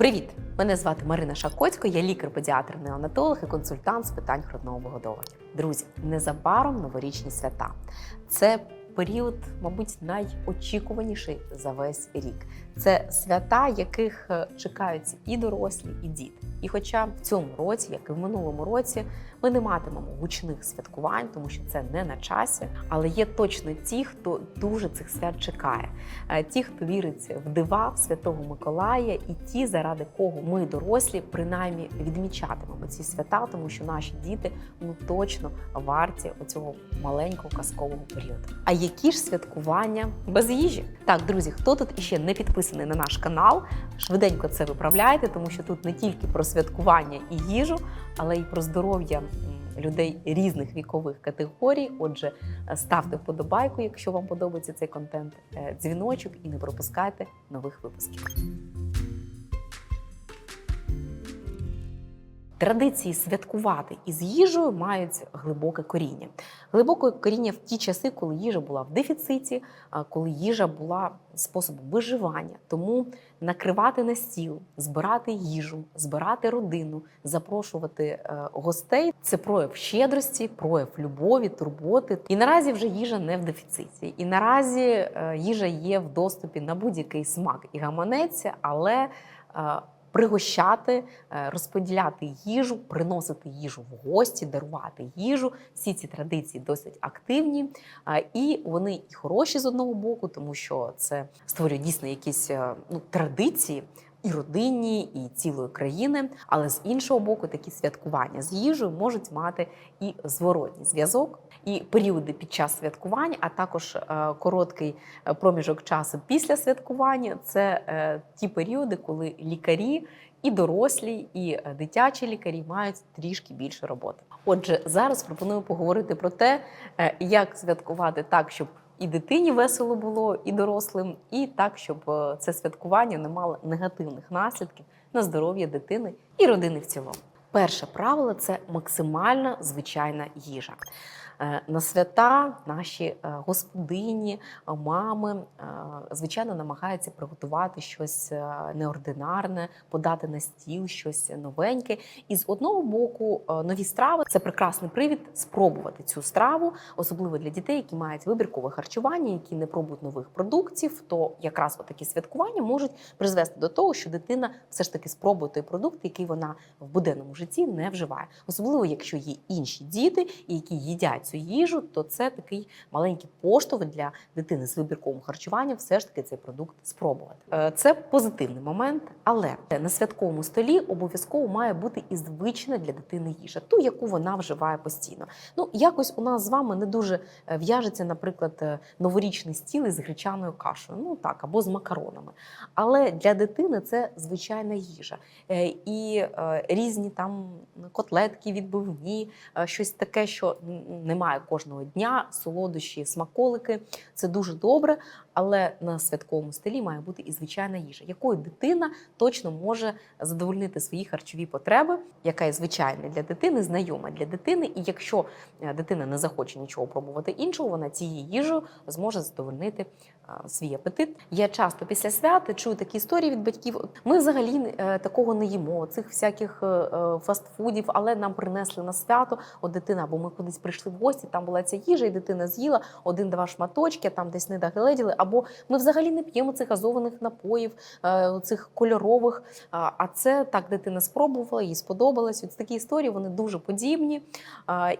Привіт! Мене звати Марина Шакоцько, я лікар-педіатр, неонатолог і консультант з питань грудного вигодовування. Друзі, незабаром новорічні свята. Це період, мабуть, найочікуваніший за весь рік. Це свята, яких е, чекають і дорослі, і діти. І хоча в цьому році, як і в минулому році, ми не матимемо гучних святкувань, тому що це не на часі, але є точно ті, хто дуже цих свят чекає. Е, Ті, хто вірить в дива в Святого Миколая, і ті, заради кого ми, дорослі, принаймні відмічатимемо ці свята, тому що наші діти ну точно варті оцього маленького казкового періоду. А які ж святкування без їжі? Так, друзі, хто тут іще не підписаний на наш канал, швиденько це виправляйте, тому що тут не тільки про святкування і їжу, але й про здоров'я людей різних вікових категорій. Отже, ставте вподобайку, якщо вам подобається цей контент, е, дзвіночок і не пропускайте нових випусків. Традиції святкувати із їжею мають глибоке коріння. Глибоке коріння в ті часи, коли їжа була в дефіциті, коли їжа була способом виживання. Тому накривати на стіл, збирати їжу, збирати родину, запрошувати е, гостей це прояв щедрості, прояв любові, турботи. І наразі вже їжа не в дефіциті. І наразі е, їжа є в доступі на будь-який смак і гаманець, але е, пригощати, е, розподіляти їжу, приносити їжу в гості, дарувати їжу. Всі ці традиції досить активні, е, і вони і хороші з одного боку, тому що це створює дійсно якісь е, ну, традиції. І родинні, і цілої країни, але з іншого боку, такі святкування з їжею можуть мати і зворотній зв'язок, і періоди під час святкування, а також е, короткий е, проміжок часу після святкування це е, ті періоди, коли лікарі і дорослі, і дитячі лікарі мають трішки більше роботи. Отже, зараз пропоную поговорити про те, як святкувати так, щоб і дитині весело було, і дорослим, і так, щоб е, це святкування не мало негативних наслідків на здоров'я дитини і родини в цілому. Перше правило це максимально звичайна їжа. Е, На свята наші е, господині, е, мами, звичайно, намагаються приготувати щось неординарне, подати на стіл щось новеньке. І з одного боку, нові страви це прекрасний привід спробувати цю страву, особливо для дітей, які мають вибіркове харчування, які не пробують нових продуктів. То якраз такі святкування можуть призвести до того, що дитина все ж таки спробує той продукт, який вона в буденному житті не вживає. Особливо, якщо є інші діти, які їдять цю їжу, то це такий маленький поштовх для дитини з вибірковим харчуванням, все ж таки цей продукт спробувати. Е, Це позитивний момент, але на святковому столі обов'язково має бути і звична для дитини їжа, ту, яку вона вживає постійно. Ну якось у нас з вами не дуже е, в'яжеться, наприклад, е, новорічний стіл із гречаною кашею, ну так, або з макаронами. Але для дитини це звичайна їжа. І різні там котлетки відбивні, щось таке, що м, немає кожного дня, солодощі, смаколики. Це дуже добре, але на святковому столі має бути і звичайна їжа, якою дитина точно може задовольнити свої харчові потреби, яка є звичайна для дитини, знайома для дитини. І якщо е, дитина не захоче нічого пробувати іншого, вона цією їжею зможе задовольнити е, свій апетит. Я часто після свят чую такі історії від батьків. Ми взагалі е, такого не їмо, цих всяких фастфудів, але нам принесли на свято. От дитина, або ми кудись прийшли гості, там була ця їжа, і дитина з'їла один-два шматочки, там десь не догледіли. Або ми взагалі не п'ємо цих газованих напоїв, е, цих кольорових. А це так дитина спробувала, їй сподобалось. Ось такі історії вони дуже подібні.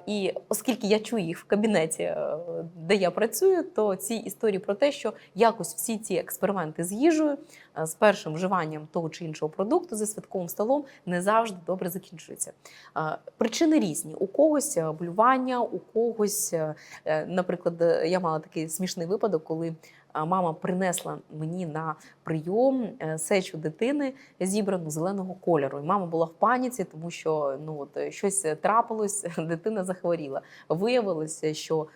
І оскільки я чую їх в кабінеті, е, де я працюю, то ці історії про те, що якось всі ці експерименти з їжею, е, з першим вживанням того чи іншого продукту за святковим столом не завжди добре закінчуються. Е, Причини різні. У когось блювання, у когось, е, е, наприклад, е, я мала такий смішний випадок, коли мама принесла мені на прийом сечу дитини зібрану зеленого кольору. І мама була в паніці, тому що ну от щось трапилось, дитина захворіла. Виявилося, що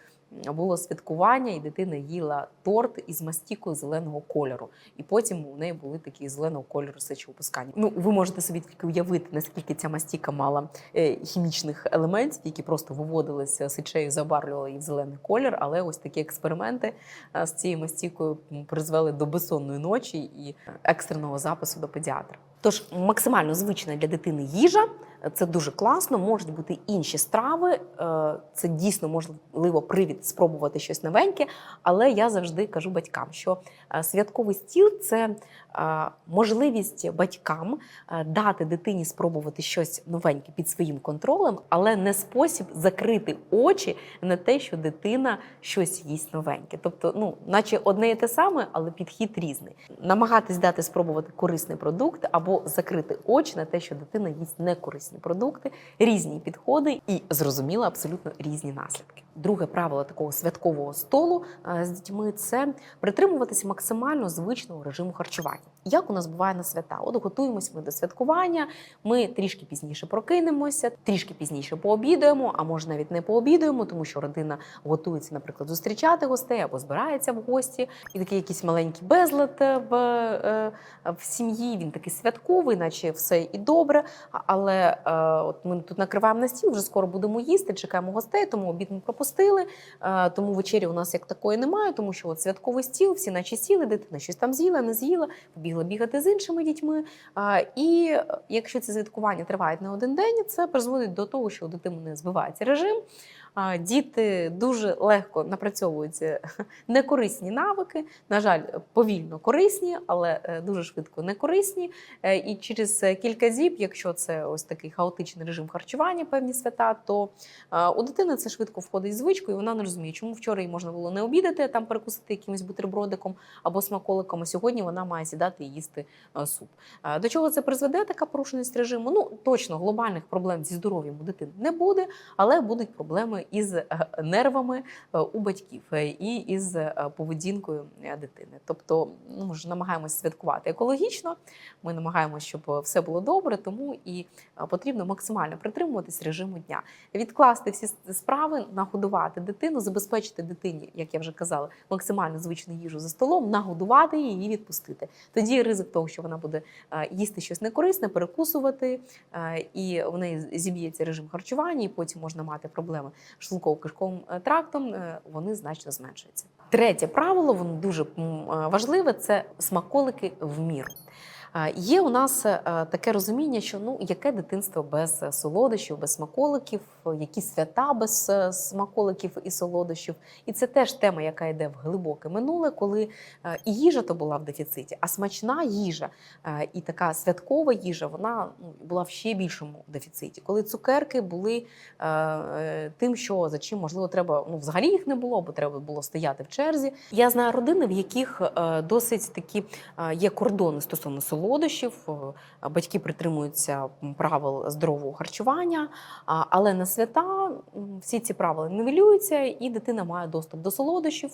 було святкування, і дитина їла торт із мастікою зеленого кольору. І потім у неї були такі зеленого кольору сечовипускання. Ну, ви можете собі тільки уявити, наскільки ця мастіка мала е, хімічних елементів, які просто виводилися сечею, забарвлювали її в зелений колір. Але ось такі експерименти е, з цією мастікою призвели до безсонної ночі і екстреного запису до педіатра. Тож максимально звична для дитини їжа. Це дуже класно, можуть бути інші страви. е, Це дійсно можливо привід спробувати щось новеньке. Але я завжди кажу батькам, що е, святковий стіл це е, можливість батькам дати дитині спробувати щось новеньке під своїм контролем, але не спосіб закрити очі на те, що дитина щось їсть новеньке. Тобто, ну, наче одне і те саме, але підхід різний. Намагатись дати спробувати корисний продукт або закрити очі на те, що дитина їсть некорисні продукти, різні підходи і зрозуміло абсолютно різні наслідки. Друге правило такого святкового столу е, з дітьми це притримуватися максимально звичного режиму харчування. Як у нас буває на свята? От готуємось ми до святкування, ми трішки пізніше прокинемося, трішки пізніше пообідаємо, а може навіть не пообідаємо, тому що родина готується, наприклад, зустрічати гостей або збирається в гості, і такий якийсь маленький безлад в, е, в сім'ї. Він такий святковий, наче все і добре. Але е, от ми тут накриваємо на стіл, вже скоро будемо їсти, чекаємо гостей, тому обід ми пропустили. Е, тому вечері у нас як такої немає, тому що от святковий стіл, всі наче сіли, дитина щось там з'їла, не з'їла, побігла бігати з іншими дітьми. Е, і е, якщо це святкування триває не один день, це призводить до того, що у дитини не збивається режим. Діти дуже легко напрацьовуються некорисні навики. На жаль, повільно корисні, але е, дуже швидко некорисні. Е, І через е, кілька діб, якщо це ось такий хаотичний режим харчування, певні свята, то у дитини це швидко входить звичку, і вона не розуміє, чому вчора їй можна було не обідати, а там перекусити якимось бутербродиком або смаколиком. А сьогодні вона має сідати і їсти суп. До чого це призведе така порушеність режиму? Ну точно глобальних проблем зі здоров'ям у дитини не буде, але будуть проблеми із е, нервами е, у батьків е, і із поведінкою дитини. Тобто, ну, ми ж намагаємося святкувати екологічно. Ми намагаємося, щоб все було добре, тому і потрібно максимально притримуватись режиму дня, відкласти всі справи, нагодувати дитину, забезпечити дитині, як я вже казала, максимально звичну їжу за столом, нагодувати її і відпустити. Тоді ризик того, що вона буде їсти щось некорисне, перекусувати, і в неї зіб'ється режим харчування, і потім можна мати проблеми шлунково-кишковим е, трактом, е, вони значно зменшуються. Третє правило, воно дуже е, важливе це смаколики в міру. Є у нас таке розуміння, що ну яке дитинство без солодощів, без смаколиків, які свята без е, смаколиків і солодощів. І це теж тема, яка йде в глибоке минуле, коли е, і їжа то була в дефіциті, а смачна їжа е, і така святкова їжа, вона ну, була в ще більшому дефіциті. Коли цукерки були тим, що за чим можливо треба, ну взагалі їх не було, бо треба було стояти в черзі. Я знаю родини, в яких досить такі є кордони стосовно солодощів. Батьки притримуються правил здорового харчування, але на свята всі ці правила нівелюються, і дитина має доступ до солодощів.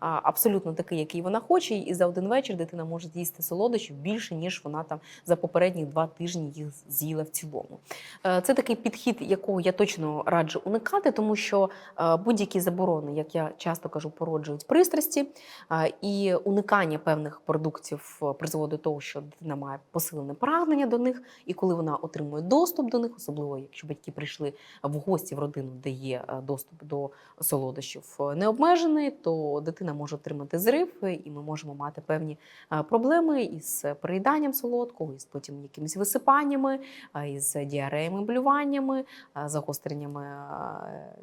Абсолютно такий, який вона хоче, і за один вечір дитина може з'їсти солодощів більше, ніж вона там за попередні два тижні їх з'їла в цілому. Е, Це такий підхід, якого я точно раджу уникати, тому що е, будь-які заборони, як я часто кажу, породжують пристрасті, е, і уникання певних продуктів призводить до того, що дитина має посилене прагнення до них, і коли вона отримує доступ до них, особливо якщо батьки прийшли в гості в родину, де є доступ до солодощів необмежений, то дитина може отримати зрив, е, і ми можемо мати певні е, проблеми із переїданням солодкого, із потім якимись висипаннями, а, із діареями, блюваннями, загостреннями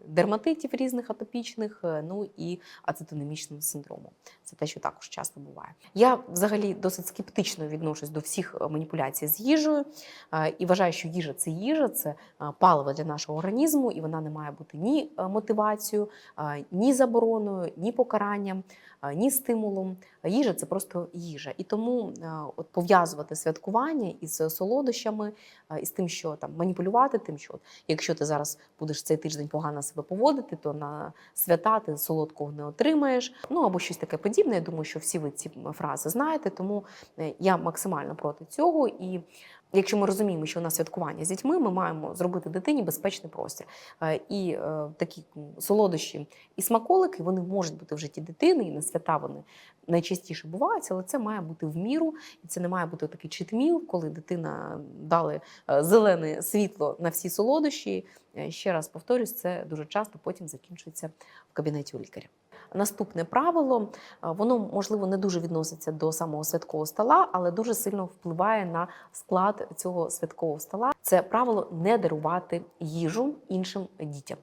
дерматитів різних атопічних, е, ну і ацетонемічним синдромом. Це те, що також часто буває. Я взагалі досить скептично відношусь до всіх е, маніпуляцій з їжею і вважаю, що їжа це їжа, це паливо для нашого організму, і вона не має бути ні е, мотивацією, ні забороною, ні покаранням, а, ні стимулом. Їжа це просто їжа. І тому е, от пов'язувати святкування із солодощами, е, із тим, що там маніпулювати, тим, що от, якщо ти зараз будеш цей тиждень погано себе поводити, то на свята ти солодкого не отримаєш. Ну або щось таке подібне. Я думаю, що всі ви ці фрази знаєте, тому е, я максимально проти цього. І якщо ми розуміємо, що у нас святкування з дітьми, ми маємо зробити дитині безпечний простір. Е, І е, такі солодощі і смаколики вони можуть бути в житті дитини, і на свята вони найчастіше буваються, але це має бути в міру, і це не має бути такий читміл, коли дитина дали е, зелене світло на всі солодощі. Ще раз повторюсь, це дуже часто потім закінчується в кабінеті у лікаря. Наступне правило, е, воно можливо не дуже відноситься до самого святкового стола, але дуже сильно впливає на склад цього святкового стола. Це правило не дарувати їжу іншим дітям.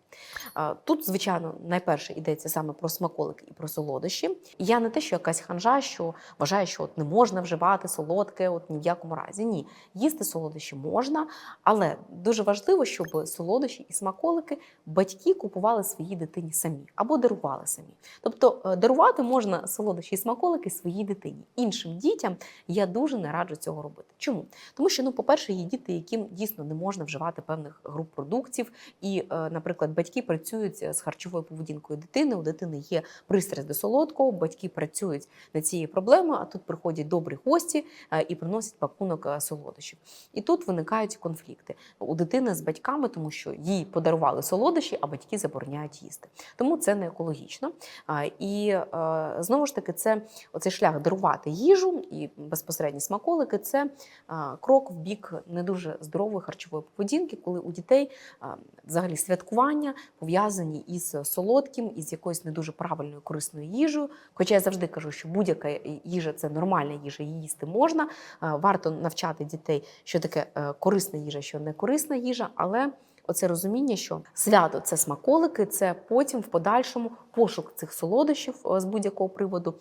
Е, Тут, звичайно, найперше йдеться саме про смаколики і про солодощі. Я не те, що якась ханжа, що вважає, що от не можна вживати солодке, от ні в якому разі. Ні, їсти солодощі можна, але дуже важливо, щоб солодощі і смаколики батьки купували своїй дитині самі або дарували самі. Тобто е, дарувати можна солодощі і смаколики своїй дитині. Іншим дітям я дуже не раджу цього робити. Чому? Тому що, ну, по-перше, є діти, яким дійсно не можна вживати певних груп продуктів, і, е, наприклад, батьки працюють з харчовою поведінкою дитини. У дитини є пристрасть до солодкого, батьки працюють над цією проблемою, а тут приходять добрі гості е, і приносять пакунок е, солодощів. І тут виникають конфлікти у дитини з батьками, тому що їй подарували солодощі, а батьки забороняють їсти. Тому це не екологічно. І е, знову ж таки, це оцей шлях дарувати їжу і безпосередні смаколики це крок в бік не дуже здорової харчової поведінки, коли у дітей взагалі святкування пов'язані із солодким, із якоюсь не дуже правильною корисною їжею. Хоча я завжди кажу, що будь-яка їжа це нормальна їжа, її їсти можна. Варто навчати дітей, що таке е, корисна їжа, що не корисна їжа, але Оце розуміння, що свято це смаколики, це потім в подальшому пошук цих солодощів е, з будь-якого приводу.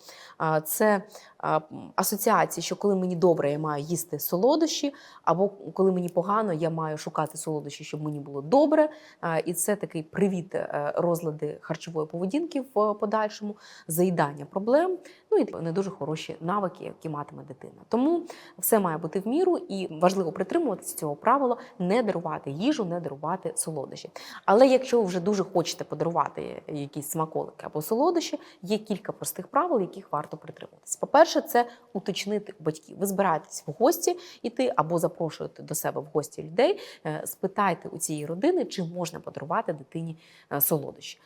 Це асоціації, що коли мені добре, я маю їсти солодощі, або коли мені погано, я маю шукати солодощі, щоб мені було добре. І це такий привіт е, розлади харчової поведінки в подальшому, заїдання проблем, ну і не дуже хороші навики, які матиме дитина. Тому все має бути в міру, і важливо притримуватися цього правила, не дарувати їжу, не дарувати солодощі. Але якщо ви вже дуже хочете подарувати якісь смаколики або солодощі, є кілька простих правил, яких варто притримуватися. По-перше, це уточнити батьків. Ви збираєтесь в гості іти або запрошуєте до себе в гості людей. е, Спитайте у цієї родини, чи можна подарувати дитині е, солодощі.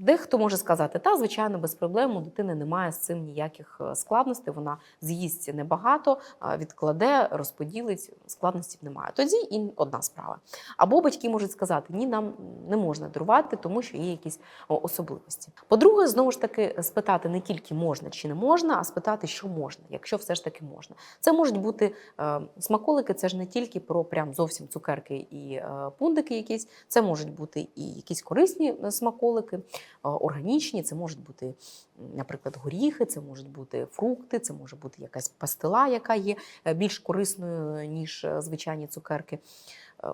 Дехто може сказати, та звичайно, без проблем у дитини немає з цим ніяких е, складностей. Вона з'їсть небагато, відкладе, розподілить, складностей немає. Тоді і одна справа. Або батьки можуть сказати, ні, нам не можна дарувати, тому що є якісь особливості. По-друге, знову ж таки, спитати не тільки можна чи не можна, а спитати, що можна, якщо все ж таки можна. Це можуть бути е, смаколики, це ж не тільки про прям зовсім цукерки і е, пундики якісь, це можуть бути і якісь корисні е, смаколики, е, органічні, це можуть бути, наприклад, горіхи, це можуть бути фрукти, це може бути якась пастила, яка є е, більш корисною, ніж е, звичайні цукерки.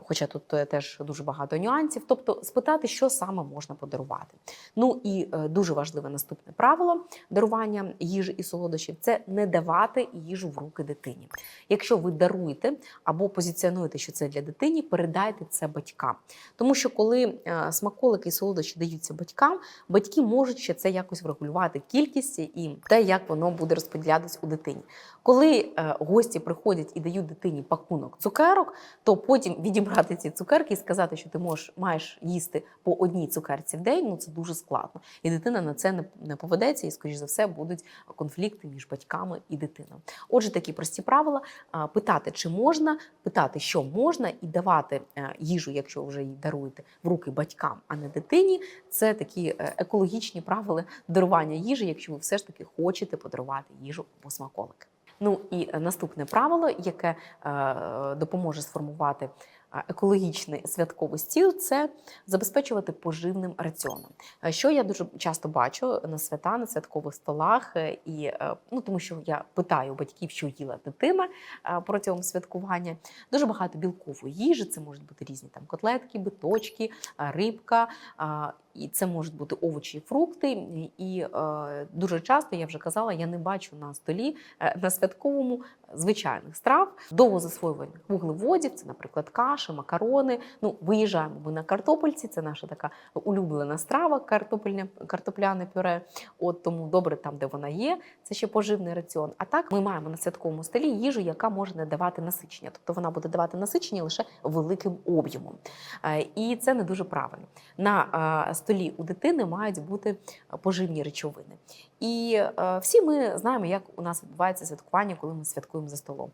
Хоча тут е, теж дуже багато нюансів. Тобто спитати, що саме можна подарувати. Ну і е, дуже важливе наступне правило дарування їжі і солодощів це не давати їжу в руки дитині. Якщо ви даруєте або позиціонуєте, що це для дитини, передайте це батькам. Тому що коли е, смаколики і солодощі даються батькам, батьки можуть ще це якось врегулювати кількість і те, як воно буде розподілятись у дитині. Коли гості приходять і дають дитині пакунок цукерок, то потім відібрати ці цукерки і сказати, що ти можеш маєш їсти по одній цукерці в день, ну це дуже складно. І дитина на це не, не поведеться, і, скоріш за все, будуть конфлікти між батьками і дитиною. Отже, такі прості правила: питати, чи можна, питати, що можна, і давати е, їжу, якщо вже її даруєте, в руки батькам, а не дитині. Це такі е, екологічні правила дарування їжі, якщо ви все ж таки хочете подарувати їжу або смаколики. Ну і е, наступне правило, яке е, допоможе сформувати екологічний святковий стіл, це забезпечувати поживним раціоном. Е, Що я дуже часто бачу на свята, на святкових столах, е, і е, ну тому, що я питаю батьків, що їла дитина протягом святкування. Дуже багато білкової їжі. Це можуть бути різні там котлетки, биточки, рибка. І це можуть бути овочі і фрукти. І е, дуже часто я вже казала, я не бачу на столі е, на святковому звичайних страв, довго засвоюваних вуглеводів, це, наприклад, каші, макарони. Ну, виїжджаємо ми на картопельці, це наша така улюблена страва, картопельне, картопляне пюре. От тому добре там, де вона є, це ще поживний раціон. А так ми маємо на святковому столі їжу, яка може не давати насичення. Тобто вона буде давати насичення лише великим об'ємом. Е, І це не дуже правильно. На е, столі у дитини мають бути поживні речовини. І е, всі ми знаємо, як у нас відбувається святкування, коли ми святкуємо за столом.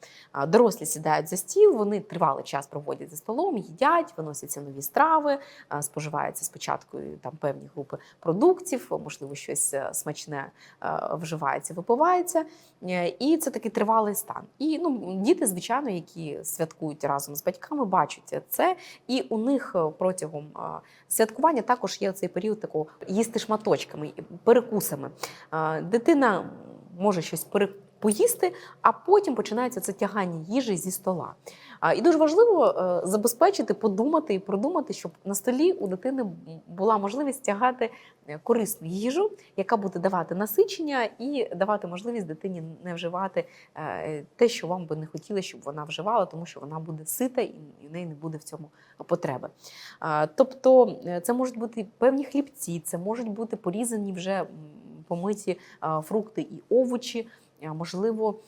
Дорослі сідають за стіл, вони тривалий час проводять за столом, їдять, виносяться нові страви, споживаються спочатку там певні групи продуктів, можливо, щось е, смачне е, вживається, випивається. І це такий тривалий стан. І ну, діти, звичайно, які святкують разом з батьками, бачать це, і у них протягом святкування також є цей період такого їсти шматочками, перекусами. Дитина може щось поїсти, а потім починається це тягання їжі зі стола. І дуже важливо е, забезпечити, подумати і продумати, щоб на столі у дитини була можливість тягати е, корисну їжу, яка буде давати насичення і давати можливість дитині не вживати е, те, що вам би не хотіли, щоб вона вживала, тому що вона буде сита і в неї не буде в цьому потреби. Тобто це можуть бути певні хлібці, це можуть бути порізані вже помиті фрукти і овочі, можливо.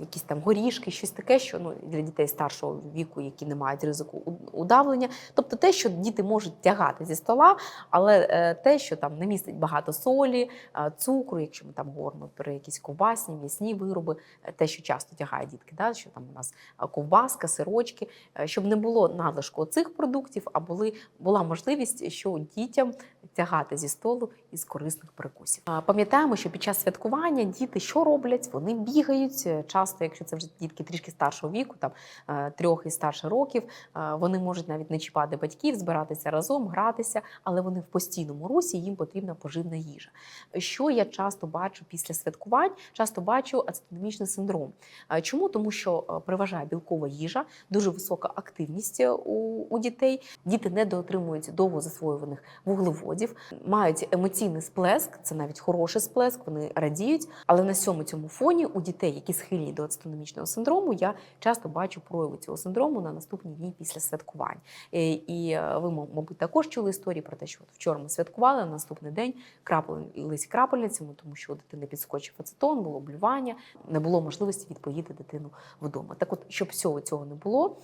Якісь там горішки, щось таке, що ну для дітей старшого віку, які не мають ризику удавлення, тобто те, що діти можуть тягати зі стола, але е, те, що там не містить багато солі, е, цукру, якщо ми там говоримо про якісь ковбасні, м'ясні вироби, е, те, що часто тягають дітки, да, що там у нас ковбаска, сирочки, щоб не було надлишку цих продуктів, а були, була можливість, що дітям тягати зі столу із корисних перекусів. Пам'ятаємо, що під час святкування діти що роблять? Вони бігають. Часто, якщо це вже дітки трішки старшого віку, там е, трьох і старше років, е, вони можуть навіть не чіпати батьків, збиратися разом, гратися, але вони в постійному русі, їм потрібна поживна їжа. Що я часто бачу після святкувань? Часто бачу ацетонемічний синдром. Е, Чому? Тому що переважає білкова їжа, дуже висока активність у, у дітей. Діти недоотримують довго засвоюваних вуглеводів, мають емоційний сплеск, це навіть хороший сплеск, вони радіють. Але на всьому цьому фоні у дітей, які схильні до ацетономічного синдрому, я часто бачу прояви цього синдрому на наступні дні після святкувань. Е, І е, ви, мабуть, також чули історії про те, що от вчора ми святкували, а на наступний день крапились крапельницями, тому що у дитини підскочив ацетон, було блювання, не було можливості відпоїти дитину вдома. Так, от, щоб всього цього не було,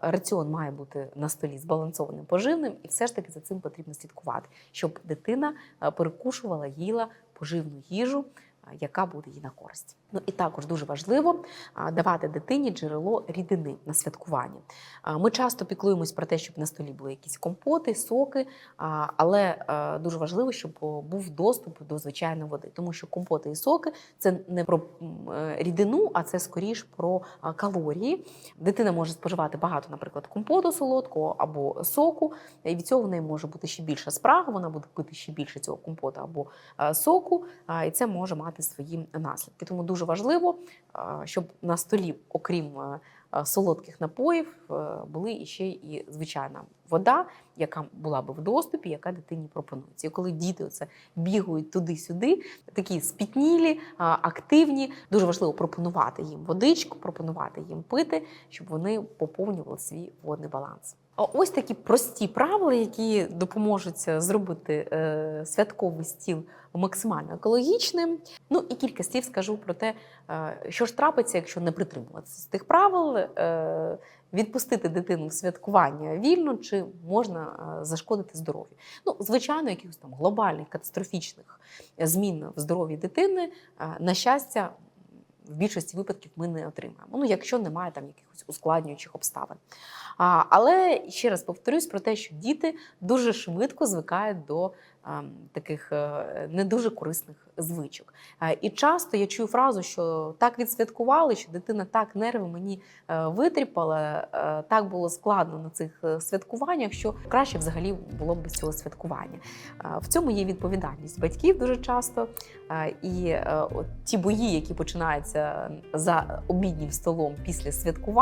раціон має бути на столі збалансованим поживним, і все ж таки за цим потрібно слідкувати, щоб дитина перекушувала, їла поживну їжу. Яка буде їй на користь. Ну і також дуже важливо давати дитині джерело рідини на святкуванні. Ми часто піклуємось про те, щоб на столі були якісь компоти, соки, але е, дуже важливо, щоб був доступ до звичайної води, тому що компоти і соки це не про е, рідину, а це скоріш про калорії. Дитина може споживати багато, наприклад, компоту солодкого або соку, і від цього в неї може бути ще більша спрага, вона буде пити ще більше цього компота або е, соку, і це може мати свої наслідки. Тому дуже важливо, щоб на столі, окрім е, е, солодких напоїв, е, були іще і звичайна вода, яка була би в доступі, яка дитині пропонується. І коли діти оце бігають туди-сюди, такі спітнілі, активні, дуже важливо пропонувати їм водичку, пропонувати їм пити, щоб вони поповнювали свій водний баланс. Ось такі прості правила, які допоможуть е, зробити е, святковий стіл максимально екологічним. Ну і кілька слів скажу про те, е, що ж трапиться, якщо не притримуватися з тих правил, відпустити дитину в святкування вільно, чи можна зашкодити здоров'ю. Ну, звичайно, якихось там глобальних катастрофічних змін в здоров'ї дитини, на щастя. В більшості випадків ми не отримаємо. Ну, якщо немає там якихось ускладнюючих обставин. А, але ще раз повторюсь про те, що діти дуже швидко звикають до а, таких е, не дуже корисних звичок. А, і часто я чую фразу, що так відсвяткували, що дитина так нерви мені е, витріпала, е, так було складно на цих е, святкуваннях, що краще взагалі було б без цього святкування. А, В цьому є відповідальність батьків дуже часто. А, І е, от ті бої, які починаються за обіднім столом після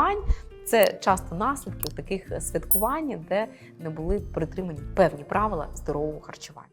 святкувань, це часто наслідки таких святкувань, де не були притримані певні правила здорового харчування.